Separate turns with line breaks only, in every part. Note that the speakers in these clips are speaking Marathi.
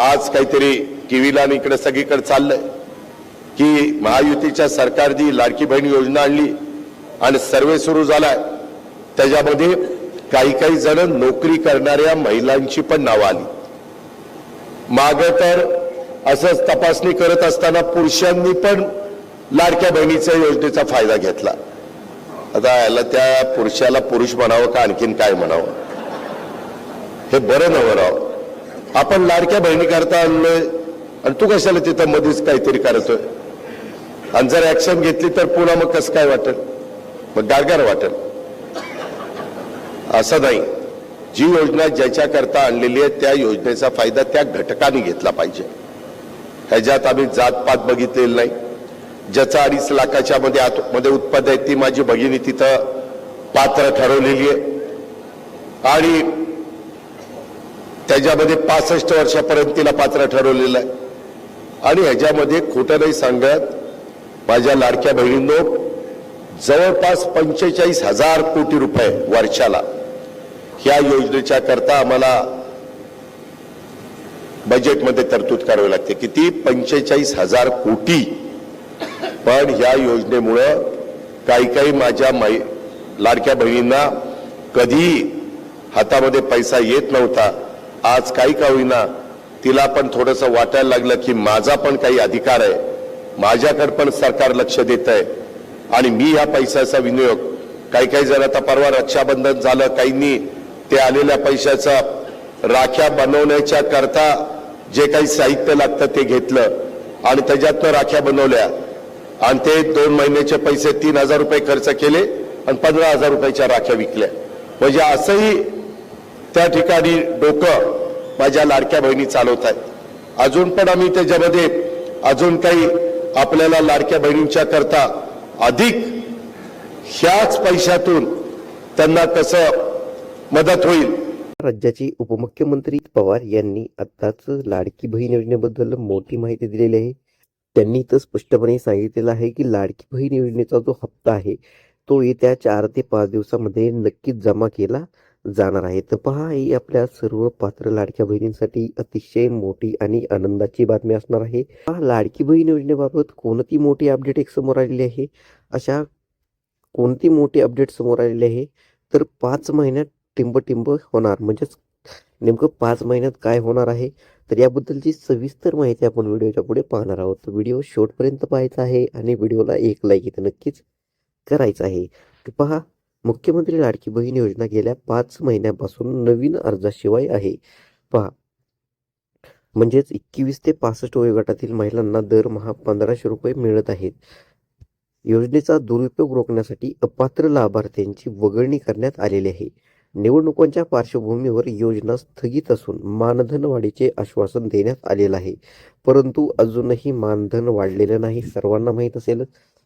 आज काहीतरी टीव्हीला आणि इकडे सगळीकडे चाललंय की महायुतीच्या सरकारनी लाडकी बहीण योजना आणली आणि सर्वे सुरू झालाय. त्याच्यामध्ये काही काही जण नोकरी करणाऱ्या महिलांची पण नावं आली. माग तर असंच तपासणी करत असताना पुरुषांनी पण लाडक्या बहिणीच्या योजनेचा फायदा घेतला. आता याला त्या पुरुषाला पुरुष म्हणावं का आणखीन काय म्हणावं? हे बरं नवं राव. आपण लाडक्या बहिणी करता आणलोय आणि तू कशाला तिथं मध्येच काहीतरी करतोय? आणि जर ऍक्शन घेतली तर पुन्हा मग कसं काय वाटेल? मग गारगार वाटेल. असं नाही. जी योजना ज्याच्याकरता आणलेली आहे त्या योजनेचा फायदा त्या घटकाने घेतला पाहिजे. ह्याच्यात आम्ही जातपात बघितलेलं नाही. ज्याचा अडीच लाखाच्या मध्ये आत- मध्ये उत्पन्न आहे ती माझी भगिनी तिथं पात्र ठरवलेली आहे. आणि त्याच्यामध्ये पासष्ट वर्षापर्यंत तिला पात्र ठरवलेलं आहे. आणि ह्याच्यामध्ये खोटं नाही सांगत माझ्या लाडक्या बहिणींनो जवळपास पंचेचाळीस हजार कोटी रुपये वर्षाला ह्या योजनेच्या करता आम्हाला बजेटमध्ये तरतूद करावी लागते. किती? पंचेचाळीस हजार कोटी. पण ह्या योजनेमुळं काही काही माझ्या मै लाडक्या बहिणींना कधी हातामध्ये पैसा येत नव्हता. आज काही का होईना तिला पण थोडंसं वाटायला लागलं की माझा पण काही अधिकार आहे. माझ्याकडे पण सरकार लक्ष देत आहे आणि मी या पैशाचा विनियोग काही काही जण आता परवा रक्षाबंधन झालं काहींनी ते आलेल्या पैशाचा राख्या बनवण्याच्या करता जे काही साहित्य लागतं ते घेतलं आणि त्याच्यातनं राख्या बनवल्या. आणि ते दोन महिन्याचे पैसे तीन हजार रुपये खर्च केले आणि पंधरा हजार रुपयाच्या राख्या विकल्या. म्हणजे असंही त्या ठिकाणी डोकं माझ्या लाडक्या बहिणी चालवत आहेत. अजून पण आम्ही त्याच्यामध्ये अजून काही आपल्याला लाडक्या बहिणींच्या करता अधिक ह्याच पैशातून त्यांना कसं मदत होईल?
राज्याचे उपमुख्यमंत्री पवार यांनी आत्ताच लाडकी बहीण योजनेबद्दल मोठी माहिती दिलेली आहे. त्यांनी इथं स्पष्टपणे सांगितलेलं आहे की लाडकी बहीण योजनेचा जो हप्ता आहे तो येत्या चार ते पाच दिवसामध्ये नक्कीच जमा केला. जाणार आहे. तर पहा ही आपल्या सर्व पात्र लाडक्या बहिणींसाठी अतिशय मोठी आणि आनंदाची बातमी असणार आहे. पहा लाडकी बहीण योजनेबाबत कोणती मोठी अपडेट एक समोर आलेली आहे? अशा कोणती मोठी अपडेट समोर आलेली आहे? तर पाच महिन्यात टिंब होणार. म्हणजेच नेमकं पाच महिन्यात काय होणार आहे? तर याबद्दलची सविस्तर माहिती आपण व्हिडिओच्या पुढे पाहणार आहोत. तर व्हिडिओ शेवटपर्यंत पाहायचा आहे आणि व्हिडिओला एक लाईक इथं नक्कीच करायचं आहे. तर पहा मुख्यमंत्री लाडकी बहीण योजना गेल्या पाच महिन्यापासून नवीन अर्जाशिवाय आहे. पहा. म्हणजेच एकवीस ते पासष्ट वयोगटातील महिलांना दरमहा पंधराशे रुपये मिळत आहेत. योजनेचा दुरुपयोग रोखण्यासाठी अपात्र लाभार्थ्यांची वगळणी करण्यात आलेली आहे. निवडणुकांच्या पार्श्वभूमीवर योजना स्थगित असून मानधन वाढीचे आश्वासन देण्यात आलेलं आहे. परंतु अजूनही मानधन वाढलेलं नाही सर्वांना माहीत असेल.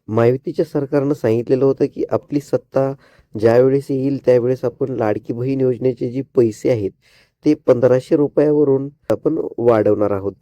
महायुतीच्या सरकारनं सांगितलेलं होतं की आपली सत्ता ज्यावेळेस येईल त्यावेळेस आपण लाडकी बहीण योजनेचे जे पैसे आहेत ते पंधराशे रुपयावरून आपण वाढवणार आहोत.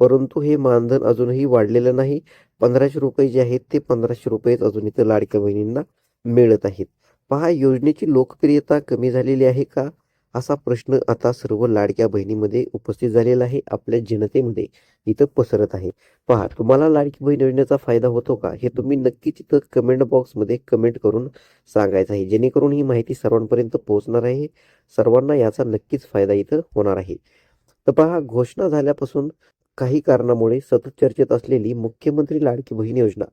परंतु हे मानधन अजूनही वाढलेलं नाही. पंधराशे रुपये जे आहेत ते पंधराशे रुपयेच अजून इथं लाडक्या बहिणींना मिळत आहेत. पहा योजनेची लोकप्रियता कमी झालेली आहे का? असा प्रश्न आता सर्व लाडक्या बहिणीमध्ये उपस्थित झालेला आहे आपल्या जनतेमध्ये इथं पसरत आहे. पहा तुम्हाला लाडकी बहीण योजनेचा फायदा होतो का? हे तुम्ही नक्कीच इथं कमेंट बॉक्समध्ये कमेंट करून सांगायचं आहे. जेणेकरून ही माहिती सर्वांपर्यंत पोहोचणार आहे. सर्वांना याचा नक्कीच फायदा इथं होणार आहे. तर पहा घोषणा झाल्यापासून काही कारणामुळे सतत चर्चेत असलेली मुख्यमंत्री लाडकी बहीण योजना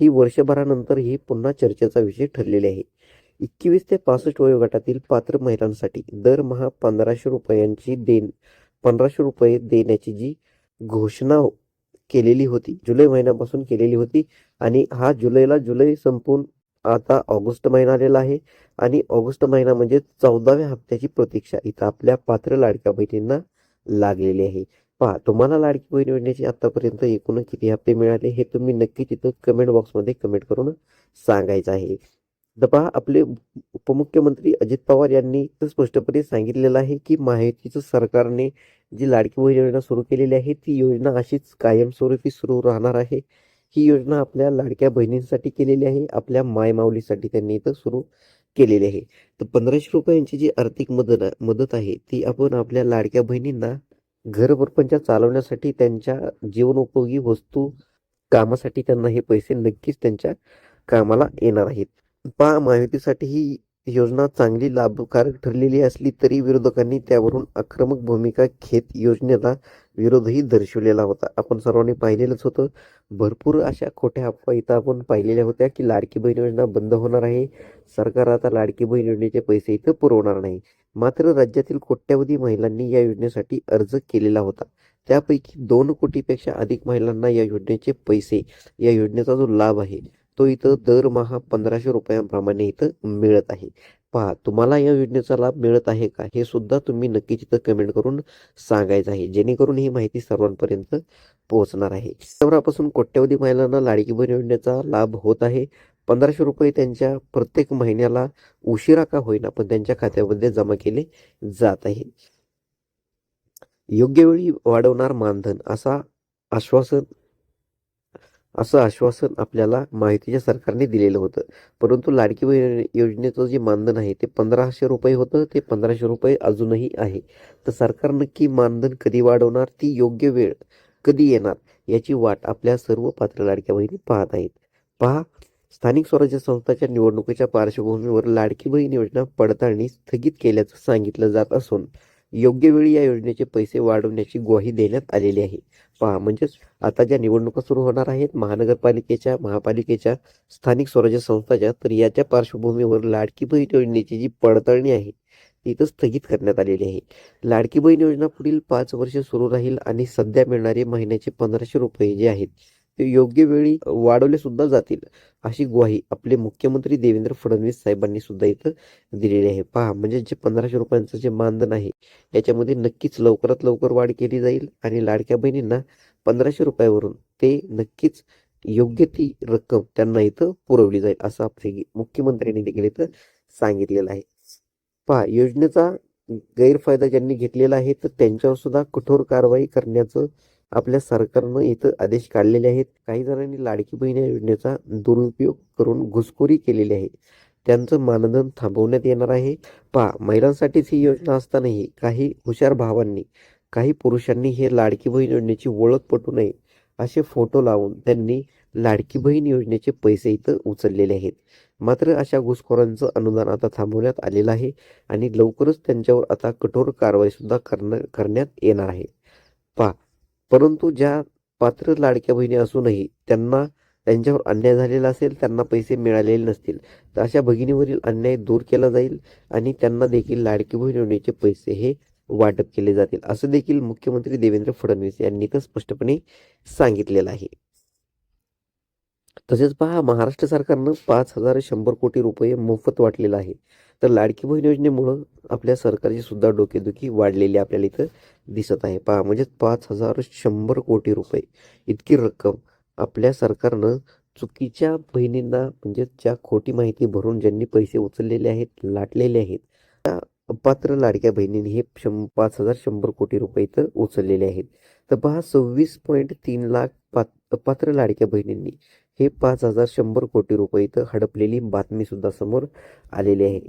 ही वर्षभरानंतर ही पुन्हा चर्चेचा विषय ठरलेली आहे. एकवीस ते पासष्ट वयोगटातील पात्र महिलांसाठी दरमहा पंधराशे रुपयांची देण पंधराशे रुपये देण्याची जी घोषणा हो-, केलेली होती जुलै महिन्यापासून केलेली होती आणि हा जुलैला जुलै संपून आता ऑगस्ट महिना आलेला आहे आणि ऑगस्ट महिना म्हणजे चौदाव्या हप्त्याची प्रतीक्षा इथं आपल्या पात्र लाडक्या बहिणींना लागलेली आहे. पहा तुम्हाला लाडकी बहीण योजनेचे आतापर्यंत एकूण किती हप्ते मिळाले हे तुम्ही नक्कीच इथं कमेंट बॉक्समध्ये कमेंट करून सांगायचं आहे. दबा पहा आपले उपमुख्यमंत्री अजित पवार यांनी इथं स्पष्टपणे सांगितलेलं आहे की माहितीचं सरकारने जी लाडकी बहीण योजना सुरू केलेली आहे ती योजना अशीच कायमस्वरूपी सुरू राहणार आहे. ही योजना आपल्या लाडक्या बहिणींसाठी केलेली आहे आपल्या मायमाऊलीसाठी त्यांनी इथं सुरू केलेली आहे. तर पंधराशे रुपयांची जी आर्थिक मदत मदत आहे ती आपण आपल्या लाडक्या बहिणींना घरपरपंच चालवण्यासाठी त्यांच्या जीवनोपयोगी वस्तू कामासाठी त्यांना हे पैसे नक्कीच त्यांच्या कामाला येणार आहेत. पा महायुतीसाठी ही योजना चांगली लाभकारक ठरलेली असली तरी विरोधकांनी त्यावरून आक्रमक भूमिका घेत योजनेला विरोधही दर्शवलेला होता. आपण सर्वांनी पाहिलेलंच होतं. भरपूर अशा खोट्या अफवा इथं आपण पाहिलेल्या होत्या की लाडकी बहीण योजना बंद होणार आहे. सरकार आता लाडकी बहीण योजनेचे पैसे इथं पुरवणार नाही. मात्र राज्यातील कोट्यावधी महिलांनी या योजनेसाठी अर्ज केलेला होता. त्यापैकी दोन कोटीपेक्षा अधिक महिलांना या योजनेचे पैसे या योजनेचा जो लाभ आहे तो इथं दरमहा पंधराशे रुपयांप्रमाणे इथं मिळत आहे. पहा तुम्हाला या योजनेचा लाभ मिळत आहे का? हे सुद्धा तुम्ही नक्कीच इथं कमेंट करून सांगायचं आहे. जेणेकरून ही माहिती सर्वांपर्यंत पोहोचणार आहे. शहरापासून कोट्यवधी महिलांना लाडकी बहीण योजनेचा लाभ होत आहे. पंधराशे रुपये त्यांच्या प्रत्येक महिन्याला उशिरा का होईना पण त्यांच्या खात्यामध्ये जमा केले जात आहे. योग्य वेळी वाढवणार मानधन असा आश्वासन असं आश्वासन आपल्याला माहितीच्या सरकारने दिलेलं होतं. परंतु लाडकी बहीण योजनेचं जे मानधन आहे ते पंधराशे रुपये होतं ते पंधराशे रुपये अजूनही आहे. तर सरकार नक्की मानधन कधी वाढवणार ती योग्य वेळ कधी येणार याची वाट आपल्या सर्व पात्र लाडक्या बहिणी पाहत आहेत. पहा स्थानिक स्वराज्य संस्थाच्या निवडणुकीच्या पार्श्वभूमीवर लाडकी बहीण योजना पडताळणी स्थगित केल्याचं सांगितलं जात असून योग्य वेळी या योजनेचे पैसे वाढवण्याची ग्वाही देण्यात आलेली आहे. पहा म्हणजेच आता ज्या निवडणुका सुरू होणार आहेत महानगरपालिकेच्या महापालिकेच्या स्थानिक स्वराज्य संस्थाच्या तर याच्या पार्श्वभूमीवर लाडकी बहीण योजनेची जी पडताळणी आहे ती इथं स्थगित करण्यात आलेली आहे. लाडकी बहीण योजना पुढील पाच वर्ष सुरू राहील आणि सध्या मिळणारे महिन्याचे पंधराशे रुपये जे आहेत ते योग्य वेळी वाढवले सुद्धा जातील अशी ग्वाही आपले मुख्यमंत्री देवेंद्र फडणवीस साहेबांनी सुद्धा इथं दिलेली आहे. पहा म्हणजे जे पंधराशे रुपयांचं जे मानधन आहे याच्यामध्ये नक्कीच लवकरात लवकर वाढ केली जाईल आणि लाडक्या बहिणींना पंधराशे रुपयावरून ते नक्कीच योग्य ती रक्कम त्यांना इथं पुरवली जाईल असं आपले मुख्यमंत्र्यांनी देखील इथं सांगितलेलं आहे. पहा योजनेचा गैरफायदा ज्यांनी घेतलेला आहे तर त्यांच्यावर सुद्धा कठोर कारवाई करण्याचं आपल्या सरकारनं इथं आदेश काढलेले आहेत. काही जणांनी लाडकी बहीण या योजनेचा दुरुपयोग करून घुसखोरी केलेली आहे. त्यांचं मानधन थांबवण्यात येणार आहे. पहा महिलांसाठीच ही योजना असतानाही काही हुशार भावांनी काही पुरुषांनी हे लाडकी बहीण योजनेची ओळख पटू नये असे फोटो लावून त्यांनी लाडकी बहीण योजनेचे पैसे इथं उचललेले आहेत. मात्र अशा घुसखोरांचं अनुदान आता थांबवण्यात आलेलं आहे आणि लवकरच त्यांच्यावर आता कठोर कारवाई सुद्धा करण्यात येणार आहे. पहा परंतु ज्या पात्र लाडक्या बहिणी असूनही त्यांना त्यांच्यावर अन्याय झालेला असेल त्यांना पैसे मिळालेले नसतील तर अशा भगिनीवरील अन्याय दूर केला जाईल आणि त्यांना देखील लाडकी बहीण योजनेचे पैसे हे वाटप केले जातील असं देखील मुख्यमंत्री देवेंद्र फडणवीस यांनी तर स्पष्टपणे सांगितलेलं आहे. तसेच पहा महाराष्ट्र सरकारनं पाच हजार शंभर कोटी रुपये मोफत वाटलेला आहे. तर लाडकी बहीण योजनेमुळं आपल्या सरकारची सुद्धा डोकेदुखी वाढलेली आपल्याला इथं दिसत आहे. पहा म्हणजे पाच हजार शंभर कोटी रुपये इतकी रक्कम आपल्या सरकारनं चुकीच्या बहिणींना म्हणजे ज्या खोटी माहिती भरून ज्यांनी पैसे उचललेले आहेत लाटलेले आहेत त्या अपात्र लाडक्या बहिणींनी हे शं पाच हजार शंभर कोटी रुपये इथं उचललेले आहेत. तर पहा सव्वीस पॉईंट तीन लाख पात अपात्र लाडक्या बहिणींनी हे पाच हजार शंभर कोटी रुपये इथं हडपलेली बातमीसुद्धा समोर आलेली आहे.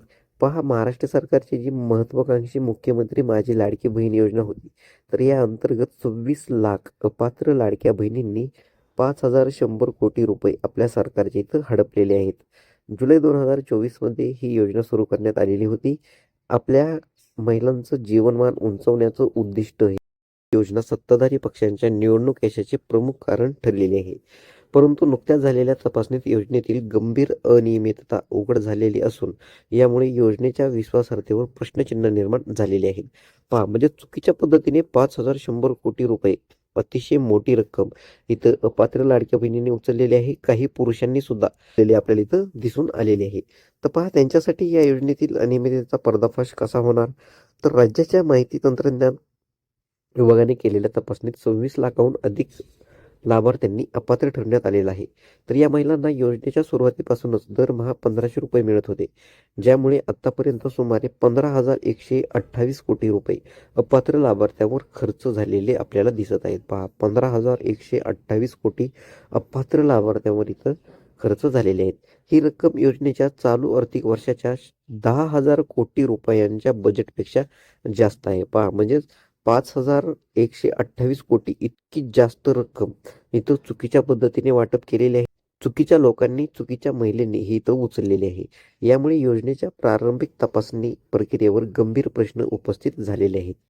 पहा महाराष्ट्र सरकारची जी महत्वाकांक्षी मुख्यमंत्री माझी लाडकी बहीण योजना होती तर या अंतर्गत सव्वीस लाख अपात्र लाडक्या बहिणींनी पाच हजार शंभर कोटी रुपये आपल्या सरकारच्या इथं हडपलेले आहेत. जुलै दोन हजार चोवीसमध्ये ही योजना सुरू करण्यात आलेली होती. आपल्या महिलांचं जीवनमान उंचवण्याचं उद्दिष्ट हे योजना सत्ताधारी पक्षांच्या निवडणूक यशाचे प्रमुख कारण ठरलेले आहे. परंतु नुकत्याच झालेल्या तपासणीत योजनेतील गंभीर अनियमितता उघड झालेली असून यामुळे योजनेच्या विश्वासार्हतेवर प्रश्नचिन्ह निर्माण झालेले आहेत. पहा म्हणजे चुकीच्या पद्धतीने पाच हजार शंभर कोटी रुपये अतिशय मोठी रक्कम इथं अपात्र लाडक्या बहिणीने उचललेली आहे. काही पुरुषांनी सुद्धा आपल्याला इथं दिसून आलेली आहे. तर पहा त्यांच्यासाठी या योजनेतील अनियमिततेचा पर्दाफाश कसा होणार? तर राज्याच्या माहिती तंत्रज्ञान विभागाने केलेल्या तपासणीत सव्वीस लाखाहून अधिक लाभार्थ्यांनी अपात्र ठरण्यात आलेला आहे. तर या महिलांना योजनेच्या सुरुवातीपासूनच दरमहा पंधराशे रुपये मिळत होते. ज्यामुळे आतापर्यंत सुमारे पंधरा हजार एकशे अठ्ठावीस कोटी रुपये अपात्र लाभार्थ्यावर खर्च झालेले आपल्याला दिसत आहेत. पहा पंधरा हजार एकशे अठ्ठावीस कोटी अपात्र लाभार्थ्यावर इथं खर्च झालेले आहेत. ही रक्कम योजनेच्या चालू आर्थिक वर्षाच्या दहा हजार कोटी रुपयांच्या बजेटपेक्षा जास्त आहे. पहा म्हणजेच पाच हजार एकशे अठ्ठावीस कोटी इतकी जास्त रक्कम इथं चुकीच्या पद्धतीने वाटप केलेली आहे. चुकीच्या लोकांनी चुकीच्या महिलेने ही इथं उचललेली आहे. यामुळे योजनेच्या प्रारंभिक तपासणी प्रक्रियेवर गंभीर प्रश्न उपस्थित झालेले आहेत.